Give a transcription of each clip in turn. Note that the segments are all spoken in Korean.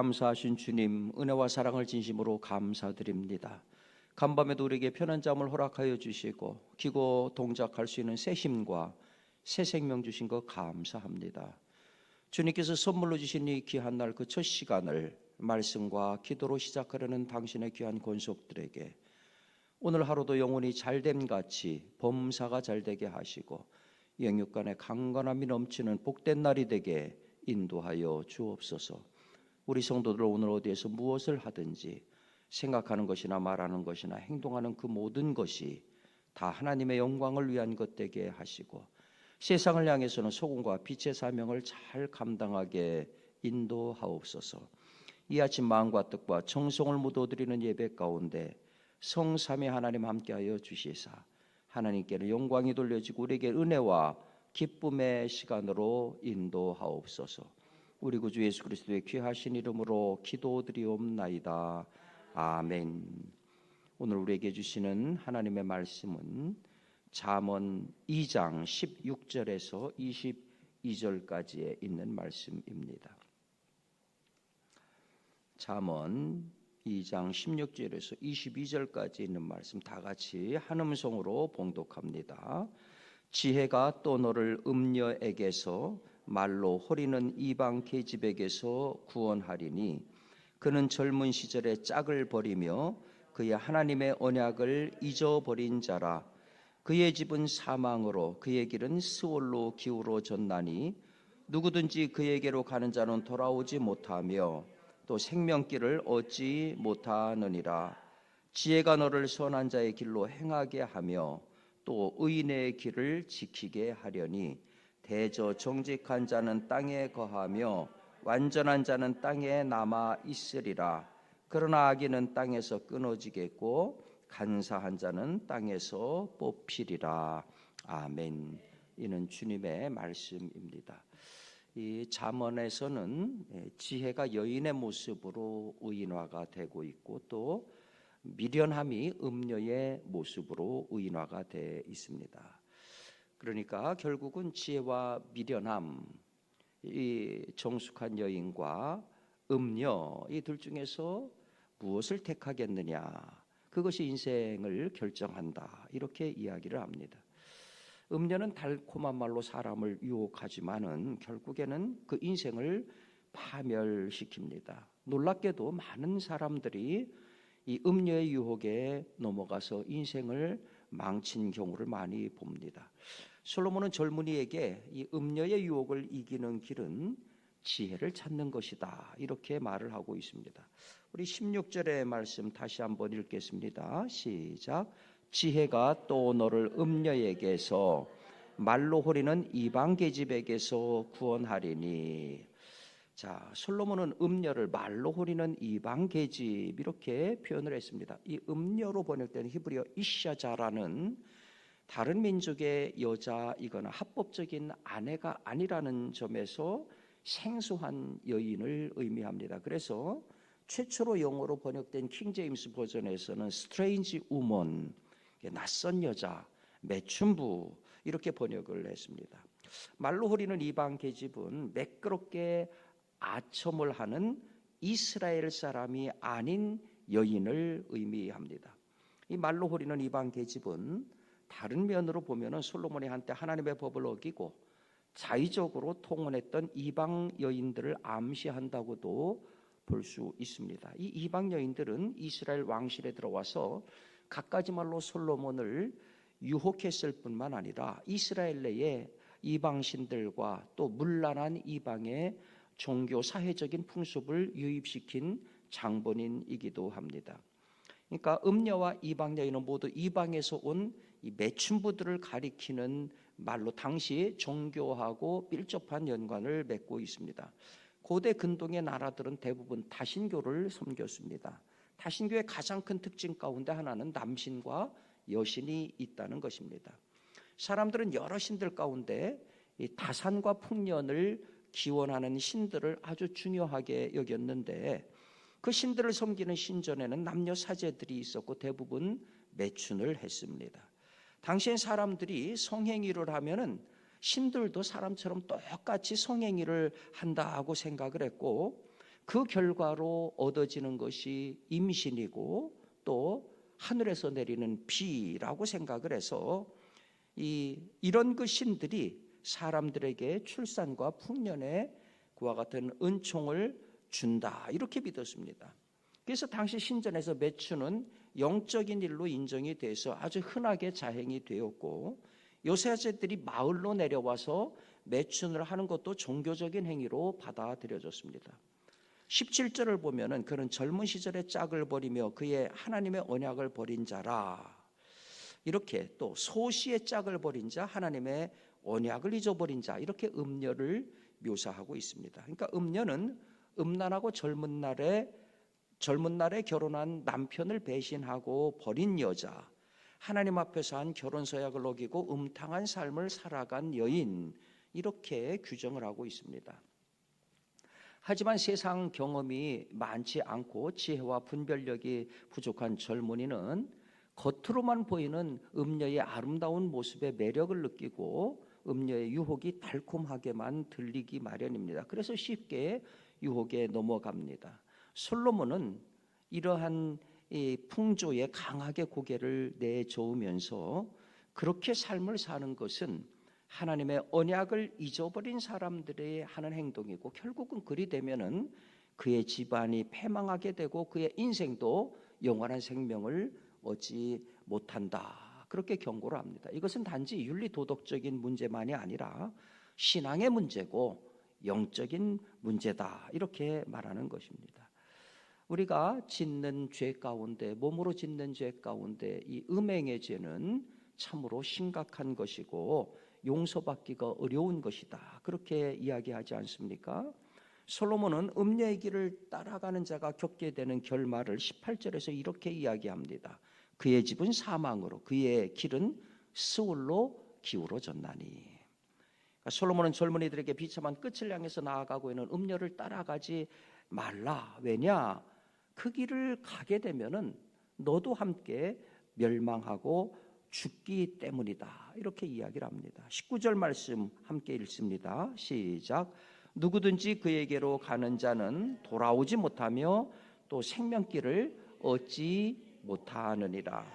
감사하신 주님 은혜와 사랑을 진심으로 감사드립니다. 간밤에도 우리에게 편한 잠을 허락하여 주시고 기고 동작할 수 있는 새 힘과 새 생명 주신 것 감사합니다. 주님께서 선물로 주신 이 귀한 날 그 첫 시간을 말씀과 기도로 시작하려는 당신의 귀한 권속들에게 오늘 하루도 영혼이 잘됨 같이 범사가 잘되게 하시고 영육간의 강건함이 넘치는 복된 날이 되게 인도하여 주옵소서. 우리 성도들 오늘 어디에서 무엇을 하든지 생각하는 것이나 말하는 것이나 행동하는 그 모든 것이 다 하나님의 영광을 위한 것 되게 하시고 세상을 향해서는 소금과 빛의 사명을 잘 감당하게 인도하옵소서. 이 아침 마음과 뜻과 정성을 묻어드리는 예배 가운데 성삼위 하나님 함께하여 주시사 하나님께는 영광이 돌려지고 우리에게 은혜와 기쁨의 시간으로 인도하옵소서. 우리 구주 예수 그리스도의 귀하신 이름으로 기도드리옵나이다. 아멘. 오늘 우리에게 주시는 하나님의 말씀은 잠언 2장 16절에서 22절까지에 있는 말씀입니다. 잠언 2장 16절에서 22절까지 있는 말씀 다 같이 한 음성으로 봉독합니다. 지혜가 또 너를 음녀에게서 말로 호리는 이방 계집에게서 구원하리니 그는 젊은 시절에 짝을 버리며 그의 하나님의 언약을 잊어버린 자라. 그의 집은 사망으로 그의 길은 스올로 기울어졌나니 누구든지 그에게로 가는 자는 돌아오지 못하며 또 생명길을 얻지 못하느니라. 지혜가 너를 선한 자의 길로 행하게 하며 또 의인의 길을 지키게 하려니 대저 정직한 자는 땅에 거하며 완전한 자는 땅에 남아 있으리라 그러나 악인은 땅에서 끊어지겠고 간사한 자는 땅에서 뽑히리라. 아멘. 이는 주님의 말씀입니다. 이 잠언에서는 예, 지혜가 여인의 모습으로 의인화가 되고 있고 또 미련함이 음녀의 모습으로 의인화가 돼 있습니다. 그러니까 결국은 지혜와 미련함, 이 정숙한 여인과 음녀 이 둘 중에서 무엇을 택하겠느냐 그것이 인생을 결정한다 이렇게 이야기를 합니다. 음녀는 달콤한 말로 사람을 유혹하지만은 결국에는 그 인생을 파멸시킵니다. 놀랍게도 많은 사람들이 이 음녀의 유혹에 넘어가서 인생을 망친 경우를 많이 봅니다. 솔로몬은 젊은이에게 이 음녀의 유혹을 이기는 길은 지혜를 찾는 것이다. 이렇게 말을 하고 있습니다. 우리 16절의 말씀 다시 한번 읽겠습니다. 시작. 지혜가 또 너를 음녀에게서 말로 호리는 이방 계집에게서 구원하리니 자, 솔로몬은 음녀를 말로 호리는 이방 계집 이렇게 표현을 했습니다. 이 음녀로 번역된 히브리어 이샤자라는 다른 민족의 여자이거나 합법적인 아내가 아니라는 점에서 생소한 여인을 의미합니다. 그래서 최초로 영어로 번역된 킹 제임스 버전에서는 strange woman, 낯선 여자, 매춘부 이렇게 번역을 했습니다. 말로 호리는 이방 계집은 매끄럽게 아첨을 하는 이스라엘 사람이 아닌 여인을 의미합니다. 이 말로 호리는 이방 계집은 다른 면으로 보면은 솔로몬이 한때 하나님의 법을 어기고 자의적으로 통혼했던 이방 여인들을 암시한다고도 볼 수 있습니다. 이 이방 여인들은 이스라엘 왕실에 들어와서 갖가지 말로 솔로몬을 유혹했을 뿐만 아니라 이스라엘 내에 이방 신들과 또 문란한 이방의 종교 사회적인 풍습을 유입시킨 장본인이기도 합니다. 그러니까 음녀와 이방 여인은 모두 이방에서 온 이 매춘부들을 가리키는 말로 당시 종교하고 밀접한 연관을 맺고 있습니다. 고대 근동의 나라들은 대부분 다신교를 섬겼습니다. 다신교의 가장 큰 특징 가운데 하나는 남신과 여신이 있다는 것입니다. 사람들은 여러 신들 가운데 이 다산과 풍년을 기원하는 신들을 아주 중요하게 여겼는데 그 신들을 섬기는 신전에는 남녀 사제들이 있었고 대부분 매춘을 했습니다. 당시엔 사람들이 성행위를 하면은 신들도 사람처럼 똑같이 성행위를 한다고 생각을 했고 그 결과로 얻어지는 것이 임신이고 또 하늘에서 내리는 비라고 생각을 해서 이 이런 그 신들이 사람들에게 출산과 풍년의 그와 같은 은총을 준다 이렇게 믿었습니다. 그래서 당시 신전에서 매춘은 영적인 일로 인정이 돼서 아주 흔하게 자행이 되었고 요새제들이 마을로 내려와서 매춘을 하는 것도 종교적인 행위로 받아들여졌습니다. 17절을 보면은 그는 젊은 시절에 짝을 버리며 그의 하나님의 언약을 버린 자라. 이렇게 또 소시의 짝을 버린 자, 하나님의 언약을 잊어버린 자 이렇게 음녀를 묘사하고 있습니다. 그러니까 음녀는 음란하고 젊은 날에 젊은 날에 결혼한 남편을 배신하고 버린 여자, 하나님 앞에서 한 결혼 서약을 어기고 음탕한 삶을 살아간 여인 이렇게 규정을 하고 있습니다. 하지만 세상 경험이 많지 않고 지혜와 분별력이 부족한 젊은이는 겉으로만 보이는 음녀의 아름다운 모습의 매력을 느끼고 음녀의 유혹이 달콤하게만 들리기 마련입니다. 그래서 쉽게 유혹에 넘어갑니다. 솔로몬은 이러한 이 풍조에 강하게 고개를 내저으면서 그렇게 삶을 사는 것은 하나님의 언약을 잊어버린 사람들이 하는 행동이고 결국은 그리 되면은 그의 집안이 패망하게 되고 그의 인생도 영원한 생명을 얻지 못한다. 그렇게 경고를 합니다. 이것은 단지 윤리 도덕적인 문제만이 아니라 신앙의 문제고 영적인 문제다. 이렇게 말하는 것입니다. 우리가 짓는 죄 가운데 몸으로 짓는 죄 가운데 이 음행의 죄는 참으로 심각한 것이고 용서받기가 어려운 것이다. 그렇게 이야기하지 않습니까? 솔로몬은 음녀의 길을 따라가는 자가 겪게 되는 결말을 18절에서 이렇게 이야기합니다. 그의 집은 사망으로 그의 길은 스올로 기울어졌나니. 그러니까 솔로몬은 젊은이들에게 비참한 끝을 향해서 나아가고 있는 음녀를 따라가지 말라. 왜냐? 그 길을 가게 되면은 너도 함께 멸망하고 죽기 때문이다. 이렇게 이야기를 합니다. 19절 말씀 함께 읽습니다. 시작. 누구든지 그에게로 가는 자는 돌아오지 못하며 또 생명길을 얻지 못하느니라.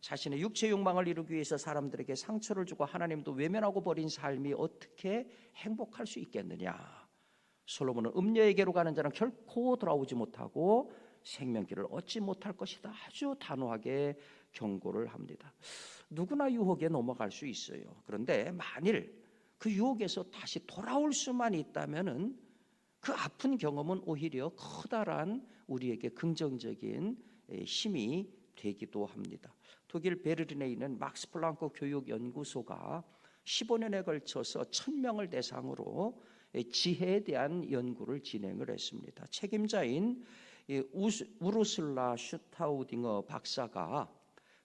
자신의 육체 욕망을 이루기 위해서 사람들에게 상처를 주고 하나님도 외면하고 버린 삶이 어떻게 행복할 수 있겠느냐? 솔로몬은 음녀에게로 가는 자는 결코 돌아오지 못하고 생명길을 얻지 못할 것이다. 아주 단호하게 경고를 합니다. 누구나 유혹에 넘어갈 수 있어요. 그런데 만일 그 유혹에서 다시 돌아올 수만 있다면은 그 아픈 경험은 오히려 커다란 우리에게 긍정적인 힘이 되기도 합니다. 독일 베르린에 있는 막스 플랑크 교육 연구소가 15년에 걸쳐서 1000명을 대상으로 지혜에 대한 연구를 진행을 했습니다. 책임자인 우르슬라 슈타우딩어 박사가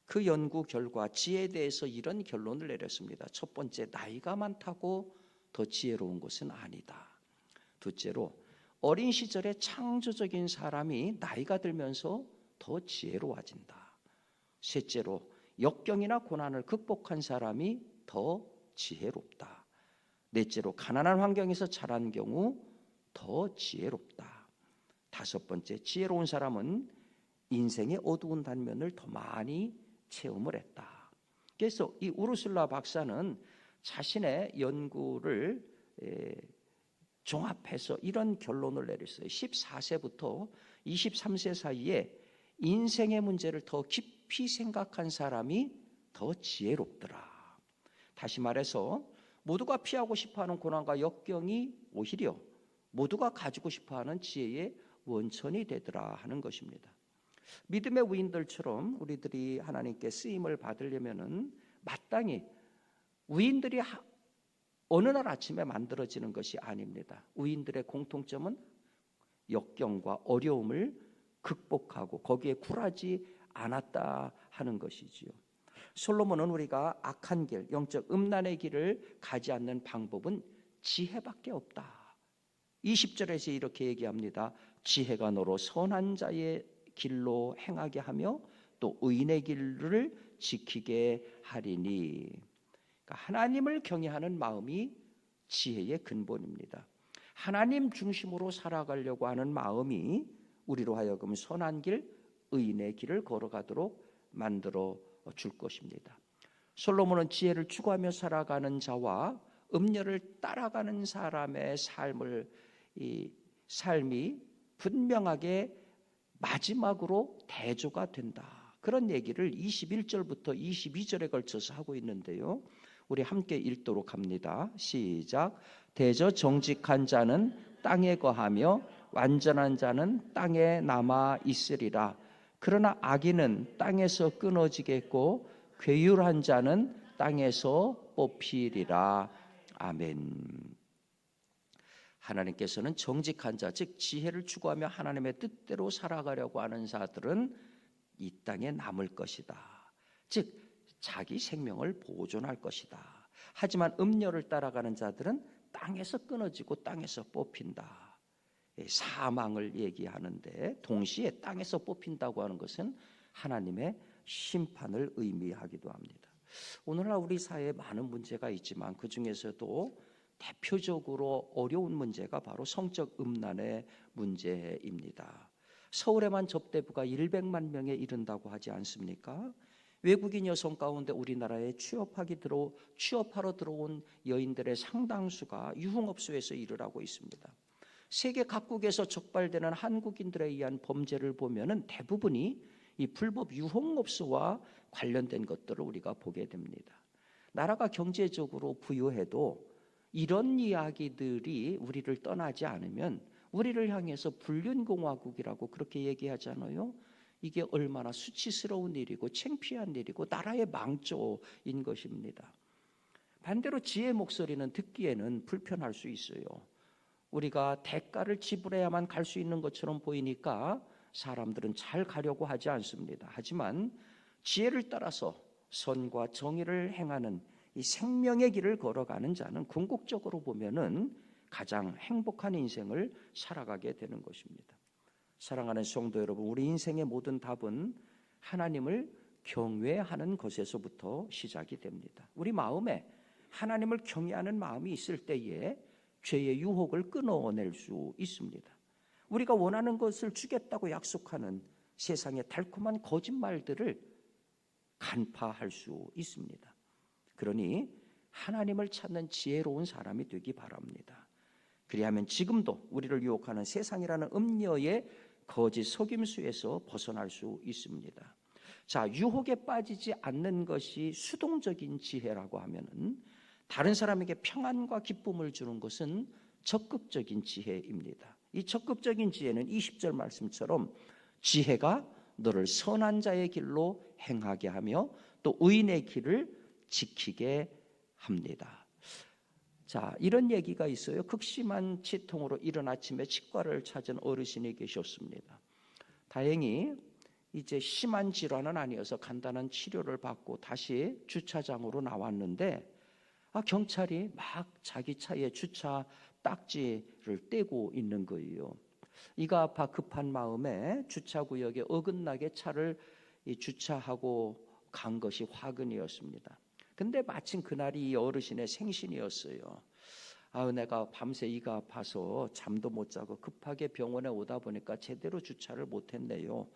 그 연구 결과 지혜에 대해서 이런 결론을 내렸습니다. 첫 번째, 나이가 많다고 더 지혜로운 것은 아니다. 둘째로, 어린 시절에 창조적인 사람이 나이가 들면서 더 지혜로워진다. 셋째로, 역경이나 고난을 극복한 사람이 더 지혜롭다. 넷째로, 가난한 환경에서 자란 경우 더 지혜롭다. 다섯 번째, 지혜로운 사람은 인생의 어두운 단면을 더 많이 체험을 했다. 그래서 이 우르슬라 박사는 자신의 연구를 종합해서 이런 결론을 내렸어요. 14세부터 23세 사이에 인생의 문제를 더 깊이 생각한 사람이 더 지혜롭더라. 다시 말해서 모두가 피하고 싶어하는 고난과 역경이 오히려 모두가 가지고 싶어하는 지혜의 원천이 되더라 하는 것입니다. 믿음의 위인들처럼 우리들이 하나님께 쓰임을 받으려면은 마땅히 위인들이 어느 날 아침에 만들어지는 것이 아닙니다. 위인들의 공통점은 역경과 어려움을 극복하고 거기에 굴하지 않았다 하는 것이지요. 솔로몬은 우리가 악한 길, 영적 음란의 길을 가지 않는 방법은 지혜밖에 없다. 20절에서 이렇게 얘기합니다. 지혜가 너로 선한 자의 길로 행하게 하며 또 의인의 길을 지키게 하리니 그러니까 하나님을 경외하는 마음이 지혜의 근본입니다. 하나님 중심으로 살아가려고 하는 마음이 우리로 하여금 선한 길, 의인의 길을 걸어가도록 만들어 줄 것입니다. 솔로몬은 지혜를 추구하며 살아가는 자와 음녀를 따라가는 사람의 삶을 이 삶이 분명하게 마지막으로 대조가 된다. 그런 얘기를 21절부터 22절에 걸쳐서 하고 있는데요. 우리 함께 읽도록 합니다. 시작. 대저 정직한 자는 땅에 거하며 완전한 자는 땅에 남아 있으리라. 그러나 악인은 땅에서 끊어지겠고 괴율한 자는 땅에서 뽑히리라. 아멘. 하나님께서는 정직한 자, 즉 지혜를 추구하며 하나님의 뜻대로 살아가려고 하는 자들은 이 땅에 남을 것이다. 즉 자기 생명을 보존할 것이다. 하지만 음녀를 따라가는 자들은 땅에서 끊어지고 땅에서 뽑힌다. 사망을 얘기하는데 동시에 땅에서 뽑힌다고 하는 것은 하나님의 심판을 의미하기도 합니다. 오늘날 우리 사회에 많은 문제가 있지만 그 중에서도 대표적으로 어려운 문제가 바로 성적 음란의 문제입니다. 서울에만 접대부가 100만 명에 이른다고 하지 않습니까? 외국인 여성 가운데 우리나라에 취업하기 들어 취업하러 들어온 여인들의 상당수가 유흥업소에서 일을 하고 있습니다. 세계 각국에서 적발되는 한국인들에 의한 범죄를 보면은 대부분이 이 불법 유흥업소와 관련된 것들을 우리가 보게 됩니다. 나라가 경제적으로 부유해도 이런 이야기들이 우리를 떠나지 않으면 우리를 향해서 불륜공화국이라고 그렇게 얘기하잖아요. 이게 얼마나 수치스러운 일이고 창피한 일이고 나라의 망조인 것입니다. 반대로 지혜 목소리는 듣기에는 불편할 수 있어요. 우리가 대가를 지불해야만 갈 수 있는 것처럼 보이니까 사람들은 잘 가려고 하지 않습니다. 하지만 지혜를 따라서 선과 정의를 행하는 이 생명의 길을 걸어가는 자는 궁극적으로 보면은 가장 행복한 인생을 살아가게 되는 것입니다. 사랑하는 성도 여러분, 우리 인생의 모든 답은 하나님을 경외하는 것에서부터 시작이 됩니다. 우리 마음에 하나님을 경외하는 마음이 있을 때에 죄의 유혹을 끊어낼 수 있습니다. 우리가 원하는 것을 주겠다고 약속하는 세상의 달콤한 거짓말들을 간파할 수 있습니다. 그러니 하나님을 찾는 지혜로운 사람이 되기 바랍니다. 그리하면 지금도 우리를 유혹하는 세상이라는 음녀의 거짓 속임수에서 벗어날 수 있습니다. 자, 유혹에 빠지지 않는 것이 수동적인 지혜라고 하면은 다른 사람에게 평안과 기쁨을 주는 것은 적극적인 지혜입니다. 이 적극적인 지혜는 20절 말씀처럼 지혜가 너를 선한 자의 길로 행하게 하며 또 의인의 길을 지키게 합니다. 자, 이런 얘기가 있어요. 극심한 치통으로 이른 아침에 치과를 찾은 어르신이 계셨습니다. 다행히 이제 심한 질환은 아니어서 간단한 치료를 받고 다시 주차장으로 나왔는데 아, 경찰이 막 자기 차에 주차 딱지를 떼고 있는 거예요. 이가 아파 급한 마음에 주차구역에 어긋나게 차를 주차하고 간 것이 화근이었습니다. 근데 마침 그날이 이 어르신의 생신이었어요. 아, 내가 밤새 이가 아파서 잠도 못 자고 급하게 병원에 오다 보니까 제대로 주차를 못 했네요.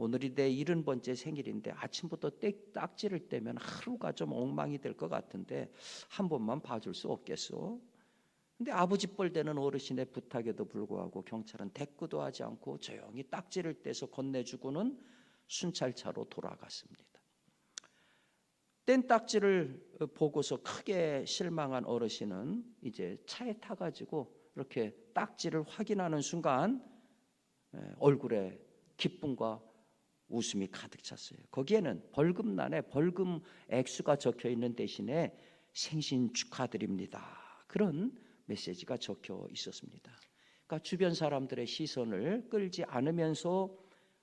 오늘이 내 일흔 번째 생일인데 아침부터 딱지를 떼면 하루가 좀 엉망이 될 것 같은데 한 번만 봐줄 수 없겠어? 근데 아버지 뻘 되는 어르신의 부탁에도 불구하고 경찰은 대꾸도 하지 않고 조용히 딱지를 떼서 건네주고는 순찰차로 돌아갔습니다. 뗀 딱지를 보고서 크게 실망한 어르신은 이제 차에 타가지고 이렇게 딱지를 확인하는 순간 얼굴에 기쁨과 웃음이 가득 찼어요. 거기에는 벌금란에 벌금 액수가 적혀 있는 대신에 생신 축하드립니다. 그런 메시지가 적혀 있었습니다. 그러니까 주변 사람들의 시선을 끌지 않으면서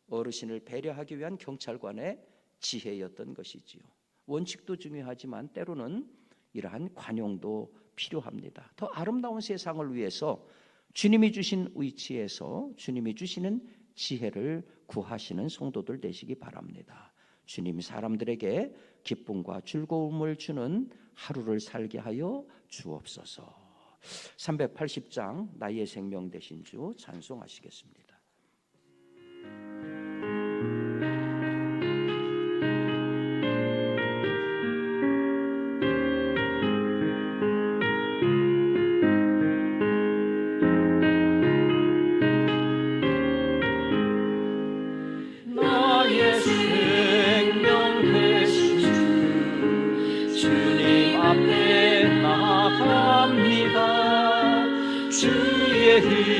어르신을 배려하기 위한 경찰관의 지혜였던 것이지요. 원칙도 중요하지만 때로는 이러한 관용도 필요합니다. 더 아름다운 세상을 위해서 주님이 주신 위치에서 주님이 주시는 지혜를 구하시는 성도들 되시기 바랍니다. 주님 사람들에게 기쁨과 즐거움을 주는 하루를 살게 하여 주옵소서. 380장 나의 생명 되신 주 찬송하시겠습니다. he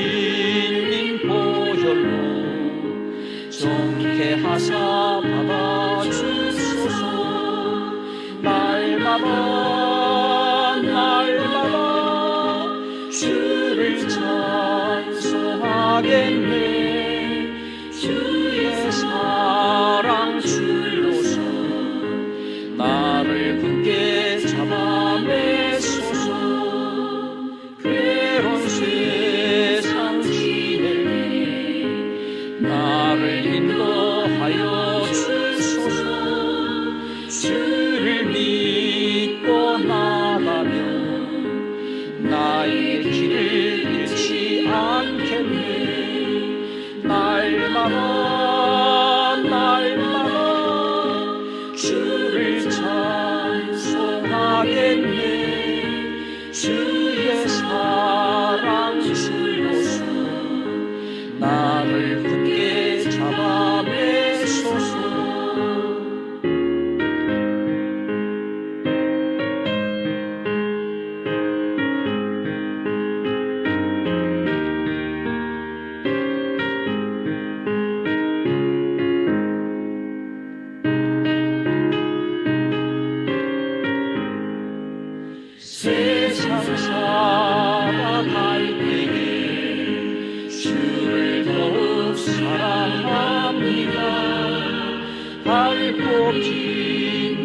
True. 사랑합니다. 발 꼽힌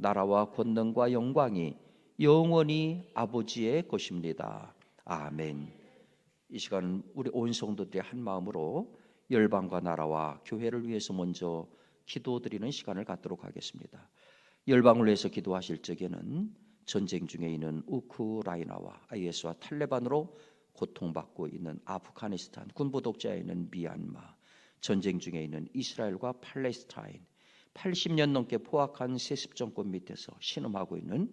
나라와 권능과 영광이 영원히 아버지의 것입니다. 아멘. 이 시간 우리 온 성도들이 한 마음으로 열방과 나라와 교회를 위해서 먼저 기도드리는 시간을 갖도록 하겠습니다. 열방을 위해서 기도하실 적에는 전쟁 중에 있는 우크라이나와 IS와 탈레반으로 고통받고 있는 아프가니스탄, 군부 독재에 있는 미얀마, 전쟁 중에 있는 이스라엘과 팔레스타인, 80년 넘게 포악한 세습 정권 밑에서 신음하고 있는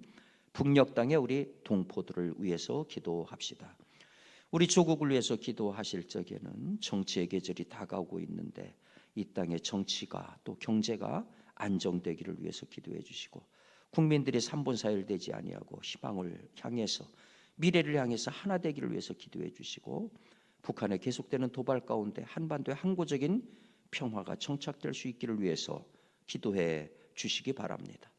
북녘 땅의 우리 동포들을 위해서 기도합시다. 우리 조국을 위해서 기도하실 적에는 정치의 계절이 다가오고 있는데 이 땅의 정치가 또 경제가 안정되기를 위해서 기도해 주시고 국민들이 삼본사일 되지 아니하고 희망을 향해서 미래를 향해서 하나 되기를 위해서 기도해 주시고 북한의 계속되는 도발 가운데 한반도의 항구적인 평화가 정착될 수 있기를 위해서 기도해 주시기 바랍니다.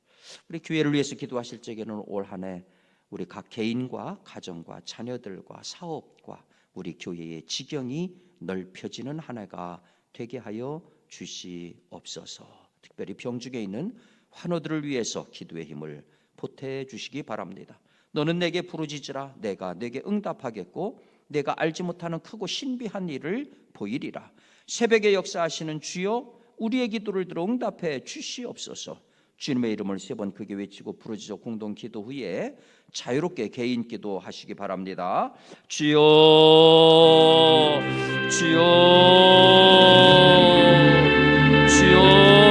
우리 교회를 위해서 기도하실 적에는 올 한 해 우리 각 개인과 가정과 자녀들과 사업과 우리 교회의 지경이 넓혀지는 한 해가 되게 하여 주시옵소서. 특별히 병중에 있는 환우들을 위해서 기도의 힘을 보태 주시기 바랍니다. 너는 내게 부르짖으라 내가 내게 응답하겠고 내가 알지 못하는 크고 신비한 일을 보이리라. 새벽에 역사하시는 주여 우리의 기도를 들어 응답해 주시옵소서. 주님의 이름을 세 번 크게 외치고 부르짖어 공동 기도 후에 자유롭게 개인 기도하시기 바랍니다. 주여 주여 주여